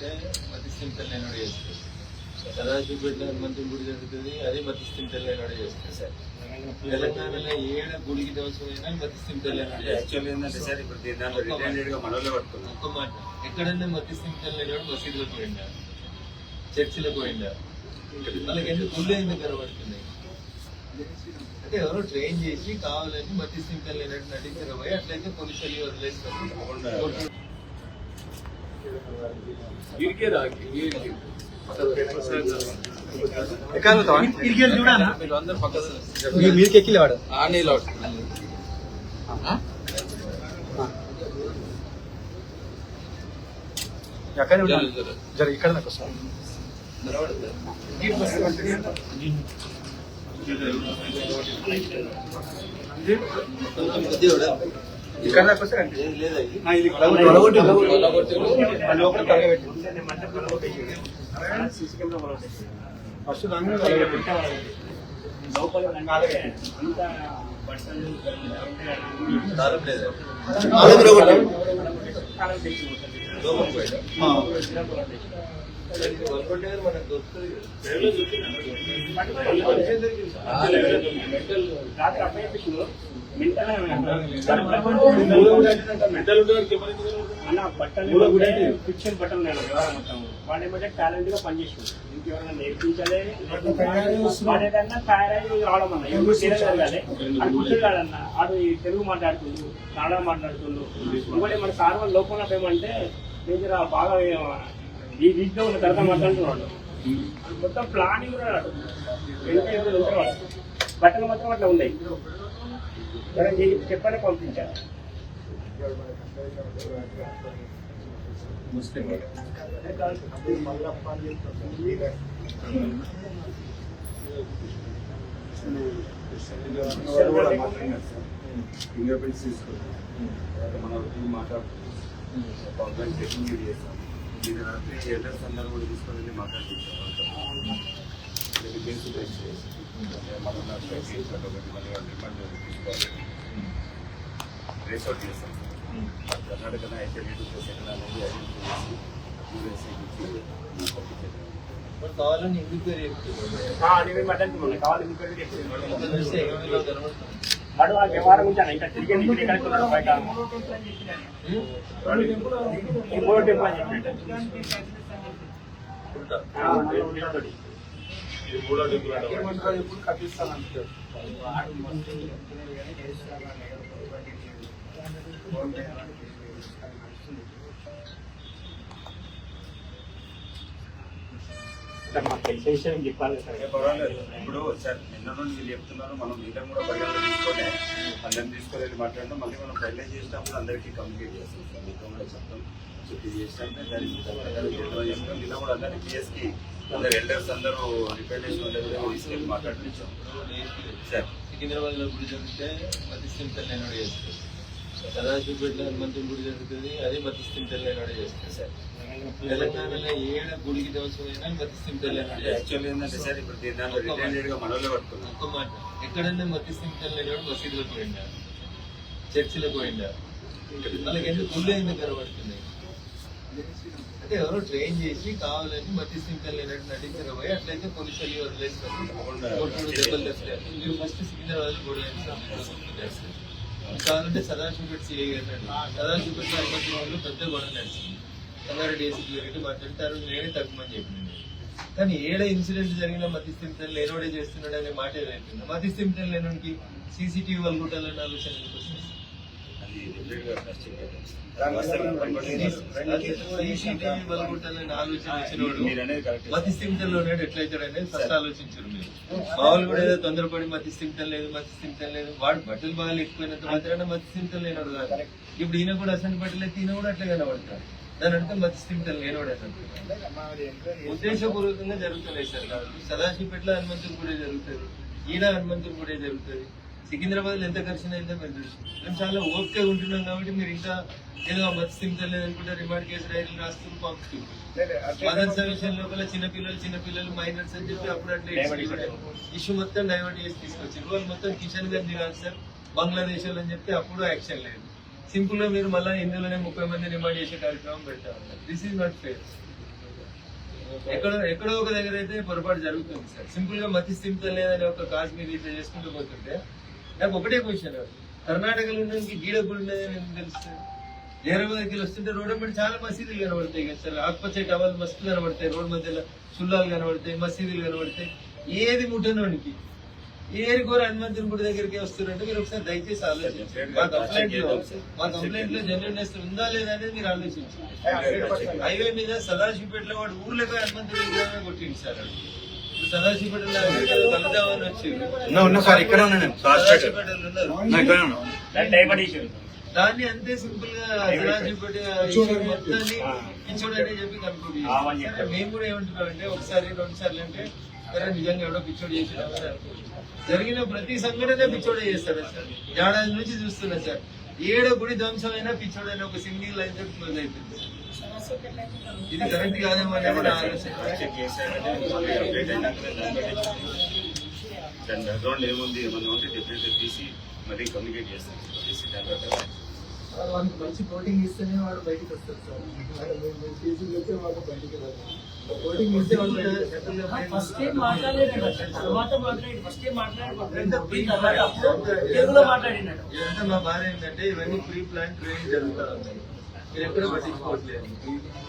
జరిగితే మతిస్థిమితం లేనివాడు చేస్తారు సదాశివపేటలో హనుమంతుని గుడి జరుగుతుంది అదే మతిస్థిమితం లేనివాడు చేస్తారు సార్ తెలంగాణలో ఏడ గుడికి దోషమైనా మతిస్థిమితం లేనివాడు చేస్తారు యాక్చువల్ ఏంటంటే సార్ ఇప్పుడు దీని దాంట్లో రిటైర్డ్గా మనోళ్ళే పట్టుకున్నాం ఒక్క మాట ఎక్కడన్నా మతిస్థిమితం లేనివాడు మసీదులకు పోయిందా చర్చిలకు పోయిందా వాళ్ళకి ఎందుకు గుళ్ళు ఎందుకు కనబడుతున్నాయి అంటే ఎవరో ట్రైన్ చేసి కావాలని మతిస్థిమితం లేనట్టు నటించారు పోయి అట్లయితే పోలీసులు వదిలేస్తారు. మీరు ఎక్కి వాడు ఎక్కడ జర ఇక్కడ నాకు వస్తాను ఇక్కడ దాకా వస్తే లోపల తరగబెట్టి ఫస్ట్ దాన్ని కొలగొట్టి మనకు ఫిక్షన్ బట్టలు నేను వ్యవహారం మొత్తం టాలెంట్గా పనిచేసిండు ఇంకెవరైనా నేర్పించాలి వాడేదన్నా తయారై రావడం అన్న ఎవరు జరగాలి అది ఆడు ఈ తెలుగు మాట్లాడుతుండు కన్నడ మాట్లాడుతుండు ఇంకోటి మన సార్ వాళ్ళ లోపల ఏమంటే దగ్గర బాగా ఈ వీక్లో ఉన్న తర్వాత మాట్లాడుతున్నాడు మొత్తం ప్లానింగ్ కూడా బట్టలు మాత్రం అట్లా ఉన్నాయి. నీకు చెప్పని పంపించారు ముస్లిం ఫింగర్ ప్రింట్స్ తర్వాత మన మాట్లాడుతున్నాం. టెక్నిక్ చేస్తాం అడ్రస్ అందరూ కూడా తీసుకొని మాట్లాడుకుంటాం. బిల్స్ చేసి మనం ఒకటి మళ్ళీ రిమాండ్ తీసుకోవాలి రేస్ అవుట్ చేస్తాం కర్ణాటక అయితే సెకండ్ అనేది ఐడెంటిఫై చేసి పంపించేది కావాలని ఎందుకు పేరు మాట్లాడుతున్నాను కావాలి చెప్తున్నాను. వాడు ఆ వ్యవహారం నుంచి ఇంకా తిరిగి బయట? టెంపుల్ అని. ఆ, మూడో టెంపుల్. ఎప్పుడు కట్టిస్తాను సార్, మాకు తెలిసే విషయం చెప్పాలి సార్ పర్వాలేదు. ఇప్పుడు సార్ నిన్న నుండి చెప్తున్నారు మనం మీటర్ కూడా పరిగణలో తీసుకొని అందరిని తీసుకొని వెళ్ళి మాట్లాడడం మళ్ళీ మనం ఫైనలైజ్ చేసినప్పుడు అందరికీ కమ్యూనికేట్ చేస్తాం సార్. మీతో కూడా చెప్తాం. దానికి తప్పనిసరిగా జనరల్ చేస్తాం ఇలా కూడా అందరినీ పిఎస్కి అందరు ఎల్డర్స్ అందరూ రిప్రజెంటేషన్ తీసుకెళ్ళి మాట్లాడించాం సార్. సికింద్రాబాద్లో గుడి జరిగితే మతిస్థిమితం లేనివాడు చేస్తారు సదాశివపేటలో హనుమంతుని గుడి జరుగుతుంది అదే మతిస్థిమితం తెల్లనాడు చేస్తుంది సార్ తెలంగాణలో ఏడ గుడికి దోషమైనా మతిస్థిమితం తెల్లనాడు యాక్చువల్ ఏంటంటే సార్ ఇప్పుడు దాంట్లో రిటైర్డ్గా మనోళ్ళే పట్టుకున్నాం ఒక్క మాట ఎక్కడన్నా మతిస్థిమితం తెల్లనాడు మసీదులో పోయిందా చర్చిలో పోయిందా వాళ్ళకి ఎందుకు గుళ్ళు ఎందుకు కనబడుతున్నాయి అంటే ఎవరో ట్రైన్ చేసి కావాలని మతిస్థిమితం లేనట్టు నటించారు పోయి అట్లయితే పోలీసులు వదిలేస్తారు కొట్టుడు దెబ్బలు తెస్తారు మీరు ఫస్ట్ సికింద్రాబాద్ గొడవ కావాలంటే సదాశివపేట సిఐ గారు సదాశివపేట హనుమంతులు పెద్ద గొడవ నడిచింది. సంగారెడ్డి ఏసీపీ గారికి మాట్లాడతారు నేనే తగ్గమని చెప్పింది కానీ ఏడ ఇన్సిడెంట్ జరిగిన మతిస్థిమితం లేనోడే చేస్తున్నాడు అనే మాట ఏదైతుంది మతిస్థిమితం లేనోడికి సీసీటీవీ వల్గుటాలన్న ఆలోచన ఎందుకు వస్తుంది? అది రిపీట్గా టెస్టింగ్ ఆలోచన వచ్చినోడు మతిస్థిమితంలో ఉన్నాడు ఎట్లయితాడు ఫస్ట్ ఆలోచించారు మీరు మామూలు కూడా ఏదో తొందరపడి మతిస్థిమితం లేదు మతిస్థిమితం లేదు వాడు బట్టలు బాగా లేకపోయినంత మాత్రాన మతిస్థిమితం లేనాడు కాదు ఇప్పుడు ఈయన కూడా అసలు బట్టలు ఈయన కూడా అట్లా కనబడతాడు దాని అర్థం మతిస్థిమితం లేనోడు అసలు ఉద్దేశపూర్వకంగా జరుగుతున్నాయి సార్ కాదు సదాశివపేటలో హనుమంతుని కూడా జరుగుతుంది ఈడ హనుమంతుని కూడా జరుగుతుంది సికింద్రాబాద్ ఎంత ఖర్చు అయిందో మీరు చూసి మేము చాలా ఓపిక ఉంటున్నాం కాబట్టి మీరు ఇంకా ఏదో మత్స్యంతో లేదనుకుంటే రిమాండ్ కేసు రైలు రాస్తూ పంపుతుంది మదర్స విషయం లోపల చిన్నపిల్లలు చిన్నపిల్లలు మైనర్స్ అని చెప్పి అప్పుడు అట్లా ఇష్యూ మొత్తం డైవర్ట్ చేసి తీసుకొచ్చారు. వాళ్ళు మొత్తం కిషన్ గాంధీ కాదు సార్. బంగ్లాదేశ్ అని చెప్తే అప్పుడు యాక్షన్ లేదు. సింపుల్గా మీరు మళ్ళీ ఇందులోనే ముప్పై మంది రిమాండ్ చేసే కార్యక్రమం ఉన్నారు దిస్ ఈజ్ నాట్ ఫేర్ ఎక్కడో ఎక్కడో ఒక దగ్గర అయితే పొరపాటు జరుగుతుంది సార్. సింపుల్గా మతి స్థిమితం లేదని ఒక కాజ్ మీద ఇట్లా చేసుకుంటూ పోతుంటే నాకు ఒకటే క్వశ్చన్ కర్ణాటకలో ఉండడానికి గీడ గుడి ఉన్నదని ఎందుకు తెలుస్తుంది? హైదరాబాద్కి వస్తుంటే రోడ్డు మీద చాలా మసీదులు కనబడతాయి కదా సార్. ఆకుపచ్చ టవల్ మస్తు కనబడతాయి. రోడ్ మధ్యలో సుల్లాలు కనబడతాయి మసీదులు కనబడతాయి. ఏది ముట్టనోనికి? ఏరి కోరి హనుమంతుని గుడి దగ్గరికి వస్తున్నారంటే మీరు ఒకసారి దయచేసి ఆలోచించండి. మా కంప్లైంట్లో మా కంప్లైంట్లో జనరల్ ఉందా లేదా అనేది మీరు ఆలోచించండి. హైవే మీద సదాశివపేటలో వాడు ఊర్లోకి హనుమంతుడి విగ్రహమే ఉన్నా ఉన్నా సార్ ఇక్కడ ఉన్నా నేను. ఇక్కడ ఉన్నా దాన్ని అంతే సింపుల్గా మొత్తాన్ని పిచ్చోడని చెప్పి చెప్పారు. మేము కూడా ఏమంటున్నాం అంటే ఒకసారి రెండు సార్లు అంటే సరే నిజంగా ఎవడో పిచ్చోడు చేసినా సార్. జరిగిన ప్రతి సంఘటన పిచ్చోడే చేస్తాడు సార్. ఏడాది నుంచి చూస్తున్నా సార్. ఏడ గుడి ధ్వంసమైనా పిచ్చోడైనా ఒక సింగిల్ లైన్తో క్లోజ్ అయిపోయింది ఇది కరెక్ట్ కాదేమో దాని బ్యాక్గ్రౌండ్ ఏముంది? ఏమన్నా ఉంటే డెఫినెట్గా తీసి మళ్ళీ కమ్యూనికేట్ చేస్తాం. చేసి దాని వాడికి మంచి కోటింగ్ ఇస్తేనే వాడు బయటికి వస్తాడు సార్. కేసులు చెప్తే వాడు బయటికి రాదు కోటింగ్ ఇస్తే వాడు బయటికి ఫస్ట్ ఏం మాట్లాడలేదు. తర్వాత మాట్లాడి ఫస్ట్ ఏం మాట్లాడి తెలుగులో మాట్లాడినాడు ఇదంతా మా బాధ ఏంటంటే ఇవన్నీ ప్రీ ప్లాన్ ట్రైనింగ్ జరుగుతా ఉన్నాయి మీరు ఎక్కడ పట్టించుకోవట్లేదు.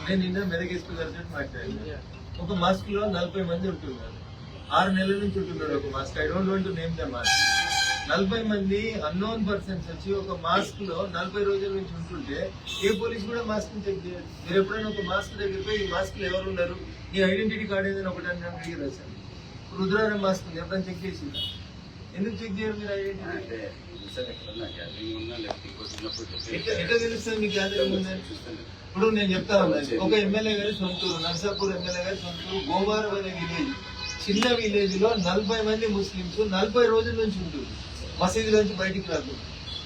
నేను నిన్న మెదగేసుకుని గారితో మాట్లాడాను. ఒక మాస్క్లో నలభై మంది ఉంటున్నారు. ఆరు నెలల నుంచి ఉంటున్నారు ఒక mask. I don't want name the mask. నలభై మంది అన్నోన్ పర్సన్స్ వచ్చి ఒక మాస్క్లో నలభై రోజుల నుంచి ఉంటుంటే ఏ పోలీస్ కూడా మాస్క్ చెక్ చేయాలి మీరు ఎప్పుడైనా ఒక మాస్క్ దగ్గర పోయి ఈ మాస్క్లో ఎవరు ఉన్నారు? నీ ఐడెంటిటీ కార్డ్ ఏదైనా ఒకటి అని అడిగి రాశాను రుద్రారం మాస్క్ ఎప్పుడైనా చెక్ చేసిందా? ఎందుకు చెక్ చేయరు మీరు అంటే సార్ ఎక్కడన్నా గ్యాదరింగ్ ఉన్నా లేకపోతే ఎట్లా తెలుస్తుంది గ్యాదరింగ్ ఇప్పుడు నేను చెప్తా ఉన్నాను ఒక ఎమ్మెల్యే గారి సొంతూరు నర్సాపూర్ ఎమ్మెల్యే గారి సొంతూరు గోవారం అనే విలేజ్ చిన్న విలేజ్లో నలభై మంది ముస్లింస్ నలభై రోజుల నుంచి ఉంటుంది మసీదు నుంచి బయటికి రాదు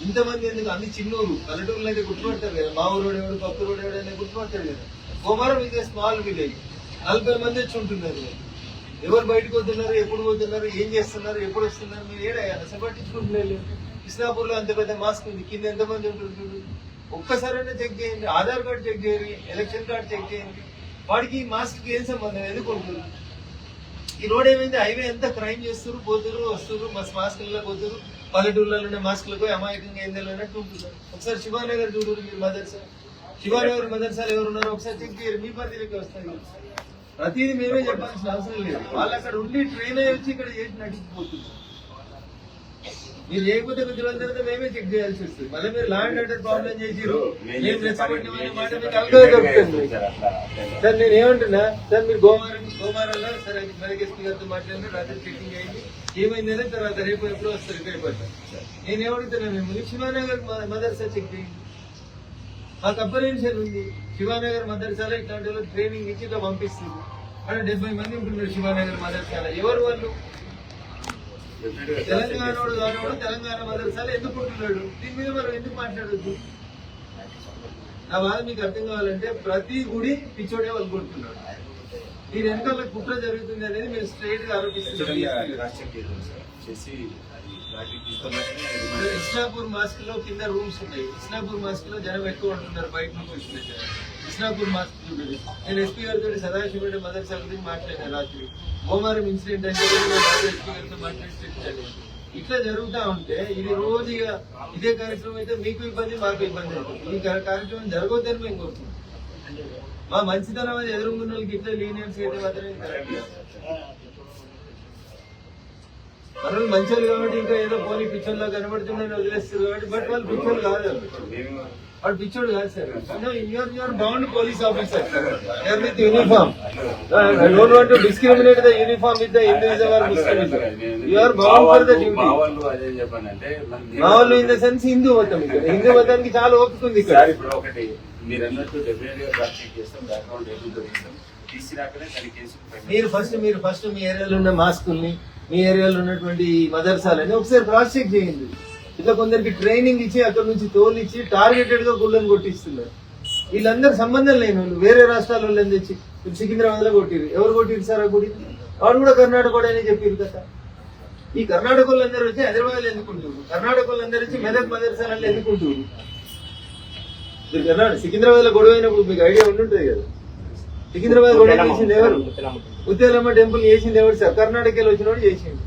ఇంతమంది ఎందుకు? అన్ని చిన్నూరు. పల్లెటూరులో అయితే గుర్తుపడతారు కదా. మా ఊరు ఎవడు పక్క రోడ్ ఎవడు అనేది గుర్తుపడతారు కదా. గోవారం ఇస్ స్మాల్ విలేజ్ నలభై మంది వచ్చి ఉంటున్నారు ఎవరు బయటకు పోతున్నారు ఎప్పుడు పోతున్నారు ఏం చేస్తున్నారు ఎప్పుడు వస్తున్నారు మీరు ఏడా అసలు పట్టించుకుంటున్నారు ఇస్లాపూర్లో అంత పెద్ద మాస్క్ ఉంది. కింద ఎంతమంది ఉంటుంటారు ఒక్కసారైనా చెక్ చేయండి. ఆధార్ కార్డు చెక్ చేయండి. ఎలక్షన్ కార్డు చెక్ చేయండి. వాడికి ఈ మాస్క్కి ఏం సంబంధం? ఎందుకు ఉంటుంది ఈ రోడ్ ఏమైంది? హైవే ఎంత క్రైమ్ చేస్తారు పోతురు వస్తారు మస్ మాస్కులలో పోతురు పల్లెటూళ్ళలోనే మాస్కులకు అమాయకంగా ఏం తెలియనట్టు ఒకసారి శివానగర్ చూడరు మీరు మదర్సా? శివానగర్ మదర్సాలు ఎవరున్నారో ఒకసారి చెక్ చేయరు మీ పరిధిలోకి వస్తాయి. ప్రతిదీ మేమే చెప్పాల్సిన అవసరం లేదు. వాళ్ళు అక్కడ ఉండి ట్రైన్ అయ్యి వచ్చి ఇక్కడ చేసి నడిచిపోతున్నారు మీరు చేయకపోతే కొద్ది రోజుల తర్వాత మేమే చెక్ చేయాల్సి వస్తుంది. మళ్ళీ మీరు లా అండ్ ఆర్డర్ ప్రాబ్లం చేసిరు మేము రెచ్చగొట్టిన మాట మీకు అల్గా దొరుకుతుంది సార్ నేను ఏమంటున్నా? సార్ మీరు గోమారం గోమారంలో సరే మెదకేశ్వరి గారితో మాట్లాడిన రాత్రి చెకింగ్ అయింది ఏమైందనే తర్వాత రేపు ఎప్పుడు వస్తారు రేపు నేను ఏమడుగుతున్నా మేము శివానగర్ మదర్సా చెక్ చేయండి. ఆ అపరెన్షన్ ఉంది. శివానగర్ మదర్సాలో ఇట్లాంటి వాళ్ళు ట్రైనింగ్ ఇచ్చి ఇట్లా పంపిస్తుంది. అక్కడ డెబ్బై మంది ఉంటున్నారు శివానగర్ మదర్సాల. ఎవరు వాళ్ళు? తెలంగాణ వాడు కానివాడు తెలంగాణ మదర్సాలో ఎందుకు ఉంటున్నాడు? దీని మీద మనం ఎందుకు మాట్లాడద్దు? నా బాధ మీకు అర్థం కావాలంటే ప్రతి గుడి పిచ్చోడే వాళ్ళు కొడుతున్నాడు దీని వెనకాల కుట్ర జరుగుతుంది అనేది మీరు స్ట్రైట్గా ఆరోపిస్తున్నారు. ఇస్లాపూర్ మాస్క్లో కింద రూమ్స్ ఉన్నాయి. ఇస్లాపూర్ మాస్క్లో జనం ఎక్కువ ఉంటున్నారు బయట నుంచి వచ్చిన జనం. మాస్క్ చూడండి. నేను ఎస్పీ గారితో సదాశివరెడ్డి మదర్సా గురించి మాట్లాడాను రాత్రి. ఓమారం ఇన్సిడెంట్ అంటే ఎస్పీ గారితో మాట్లాడి ఇట్లా జరుగుతూ ఉంటే ఇది రోజు ఇక ఇదే కార్యక్రమం అయితే మీకు ఇబ్బంది మాకు ఇబ్బంది అవుతుంది. ఈ కార్యక్రమం జరగొద్దని మేము కోరుతున్నాం మా మంచితనం అది ఎదురుకున్న వాళ్ళకి ఇట్లా లీనియన్స్ అయితే మాత్రమే కరెక్ట్. మనల్ని మంచోళ్ళు కాబట్టి ఇంకా ఏదో పోనీ పిచ్చోళ్ళ కనబడుతుందని వదిలేస్తారు కాబట్టి బట్ వాళ్ళు పిచ్చోళ్ళు కాదు. వాడు పిచ్చోడు కాదు sir. You're you're bound police officer you're with uniform I don't want to discriminate the uniform with the are Muslimism you're bound for the duty మా వాళ్ళు ఇన్ ద సెన్స్ హిందూ మతం ఇక్కడ. హిందూ మతానికి చాలా ఓపిక ఉంది ఇక్కడ. ఒకటి మీరు అన్నట్టు డెఫినెట్గా చేస్తాం బ్యాక్గ్రౌండ్ మీరు ఫస్ట్ మీరు ఫస్ట్ మీ ఏరియాలో ఉన్న మాస్కుల్ని మీ ఏరియాలో ఉన్నటువంటి మదర్సాలని ఒకసారి క్రాస్ చెక్ చేయండి. ఇట్లా కొందరికి ట్రైనింగ్ ఇచ్చి అక్కడ నుంచి తోలిచ్చి టార్గెటెడ్గా గుళ్ళని కొట్టిస్తున్నారు. వీళ్ళందరూ సంబంధం లేని వాళ్ళు వేరే రాష్ట్రాల వాళ్ళని తెచ్చి ఇప్పుడు సికింద్రాబాద్లో కొట్టిరు ఎవరు కొట్టిరు సార్ ఆ గుడి? వాడు కూడా కర్ణాటక చెప్పారు కదా. ఈ కర్ణాటక వాళ్ళందరూ వచ్చి హైదరాబాద్లో ఎందుకుంటారు కర్ణాటక వాళ్ళందరూ వచ్చి మెదక్ మదర్సాలలో ఎందుకుంటారు మీరు కర్ణాటక సికింద్రాబాద్లో గొడవ అయినప్పుడు మీకు ఐడియా ఉండుంటది కదా. సికింద్రాబాద్ గొడవ చేసింది ఎవరు. ముత్యాలమ్మ టెంపుల్ చేసింది ఎవరు సార్? కర్ణాటకలో వచ్చినోడు చేసిండు.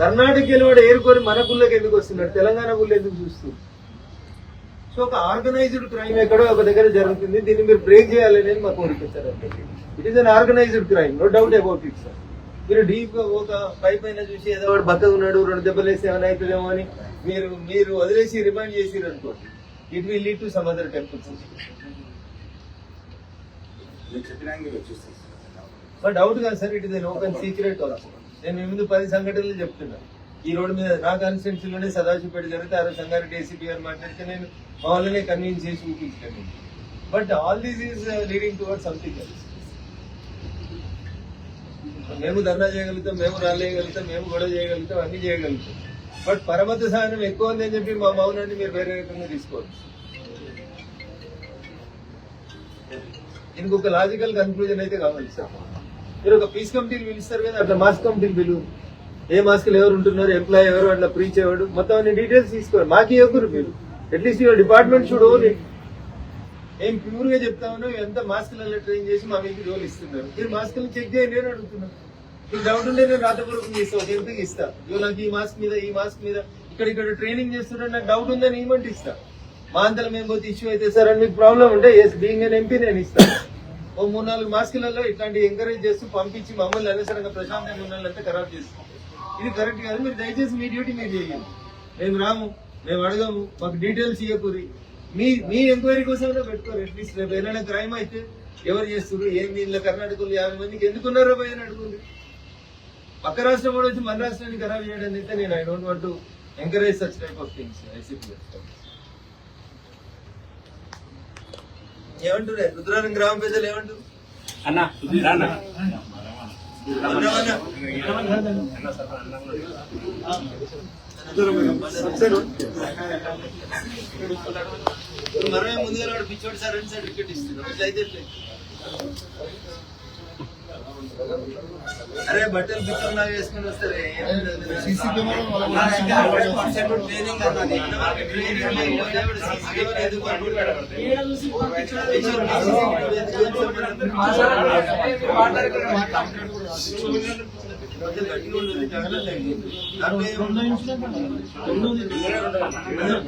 కర్ణాటకలో వాడు ఏరుకొని మన గుళ్ళకి ఎందుకు వస్తున్నాడు? తెలంగాణ గుళ్ళు ఎందుకు చూస్తూ సో ఒక ఆర్గనైజ్డ్ క్రైమ్ ఎక్కడో ఒక దగ్గర జరుగుతుంది. దీన్ని మీరు బ్రేక్ చేయాలనేది మా కోరిక sir it is an organised crime no doubt about it sir మీరు డీప్గా ఒక పై పైన చూసి ఏదో వాడు బక్కగా ఉన్నాడు రెండు దెబ్బలు వేసి ఏమైనా అవుతుందేమో అని మీరు మీరు వదిలేసి రిమైండ్ చేసిరు అనుకోండి it will lead to some other temples sir doubt కాదు sir it is an open secret నేను మీ ముందు పది సంఘటనలు చెప్తున్నా. ఈ రోడ్డు మీద నా కాన్స్టిట్యున్సీలోనే సదాశివపేట జరిగితే ఆ రోజు సంగారెడ్డి ఏసీపీ గారు మాట్లాడితే నేను మా వాళ్ళనే కన్విన్స్ చేసి చూపించాను but all these is leading toward something మేము ధర్నా చేయగలుగుతాం మేము రాలేయగలుగుతాం మేము గొడవ చేయగలుగుతాం అన్ని చేయగలుగుతాం. బట్ పరమత సహనం ఎక్కువ ఉందని చెప్పి మా మౌనాన్ని మీరు వేరే రకంగా తీసుకోవచ్చు. దీనికి ఒక లాజికల్ కన్క్లూజన్ అయితే కావాలి సార్ మీరు ఒక పీస్ కమిటీలు పిలుస్తారు కదా అట్లా మాస్ కమిటీలు పిలువు ఏ మాస్కులు ఎవరు ఉంటున్నారు ఎంప్లాయ్ ఎవరు అట్లా ప్రీచ్ ఎవరు మొత్తం అన్ని డీటెయిల్స్ తీసుకోరు. మాకు ఇవ్వకూరు మీరు. At least your department should own it ఏం ప్యూర్గా చెప్తా ఉన్నాం ఎంత మాస్కులలో ట్రైన్ చేసి మా మీకు రోల్ ఇస్తున్నారు? మీరు మాస్కులు చెక్ చేయండి నేను అడుగుతున్నాను. మీకు డౌట్ ఉంటే నేను రాతపూర్వకం చేస్తాను ఒక ఇస్తా. ఇవ్వ నాకు ఈ మాస్క్ మీద ఈ మాస్క్ మీద. ఇక్కడ ఇక్కడ ట్రైనింగ్ చేస్తుంటే నాకు డౌట్ ఉందని ఇవ్వమంటే ఇస్తా మా అంతలో మేము పోతే ఇష్యూ అయితే సార్ అని మీకు ప్రాబ్లం ఉంటే ఎస్ బీయింగ్ అని ఎంపీ నేను ఇస్తాను. ఓ మూడు నాలుగు మాస్కులలో ఇట్లాంటి ఎంకరేజ్ చేస్తూ పంపించి మమ్మల్ని అనవసరంగా ప్రశాంతంగా ఉండాలంటే ఖరాబ్ చేస్తాం. ఇది కరెక్ట్ కాదు మీరు దయచేసి మీ డ్యూటీ మీరు చేయండి. మేము రాము మేము అడగము మాకు డీటెయిల్స్ ఇవ్వకూరి మీ మీ ఎంక్వైరీ కోసం పెట్టుకోరు అట్లీస్ట్ రేపు ఏదైనా క్రైమ్ అయితే ఎవరు చేస్తున్నారు ఏం దీనిలో కర్ణాటకలో యాభై మందికి ఎందుకున్నారో పోయి అని అడుగుంది. పక్క రాష్ట్రం కూడా వచ్చి మన రాష్ట్రాన్ని ఖరాబ్ చేయడం అయితే నేను I don't want encourage such type of things ICP ఏమంటారు రుద్రారం గ్రామ ప్రజలు ఏమంటారు అన్న. అన్న సార్ మనమే ముందుగా పిచ్చోడు సార్ అని సర్టిఫికెట్ ఇస్తున్నాం ఇట్లా అయితే? అరే బట్టలు పిచ్చోడు లాగా వేసుకొని వస్తారే?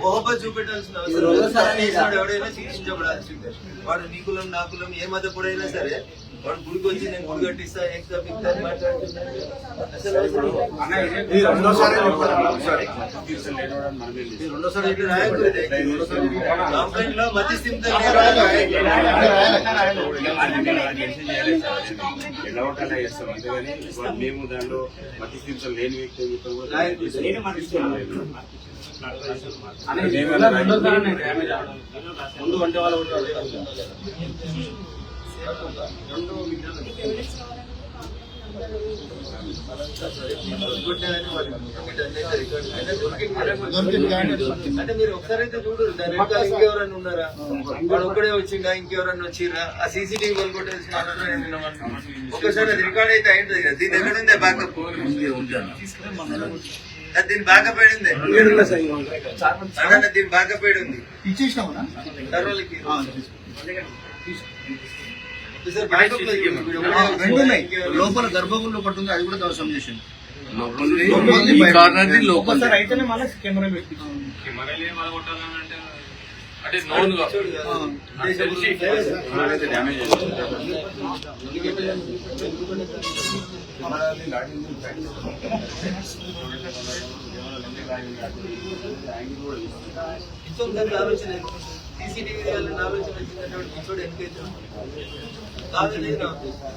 బోబా చూపెట్టాల్సిన అవసరం ఎవడైనా శిక్షించబడాల్సిందే వాడు నీ కులం నా కులం ఏ మతపుడైనా సరే వాడు గుడికి వచ్చి నేను గుడి కట్టిస్తా ఎక్స్ట్రా లేనివాడు రాయకూడదు. ఎలా ఉండాలో చేస్తాం అంతేగాని మేము దానిలో మతి స్థితిలో లేని వ్యక్తి అని చెప్పి. ముందు వంటి వాళ్ళు ఉంటారు అంటే మీరు ఒకసారి అయితే చూడరు దాని వెనకాల ఇంకెవరన్నా ఉన్నారా? వాడు ఒక్కడే వచ్చిందా ఇంకెవరన్నా వచ్చిరా ఆ సీసీటీవీ వాళ్ళు విన్నామన్నా. ఒకసారి అది రికార్డ్ అయితే అయింది కదా దీని ఎక్కడ ఉంది బ్యాకప్ దీని బ్యాకప్ అయింది అదన్న దీని బ్యాకప్ ఉంది రెండు ఉన్నాయి. ఇంకెవరు- లోపల గర్భగుడిలో ఒకటి ఉంది అది కూడా దర్శనం చేసింది అయితేనే మళ్ళీ కెమెరా పెట్టి ఆలోచన సీసీటీవీ వాళ్ళు నావెల్స్ నచ్చినటువంటి కూర్చోడు ఎందుకైతే నావెల్ లేదు నా ఉద్దేశం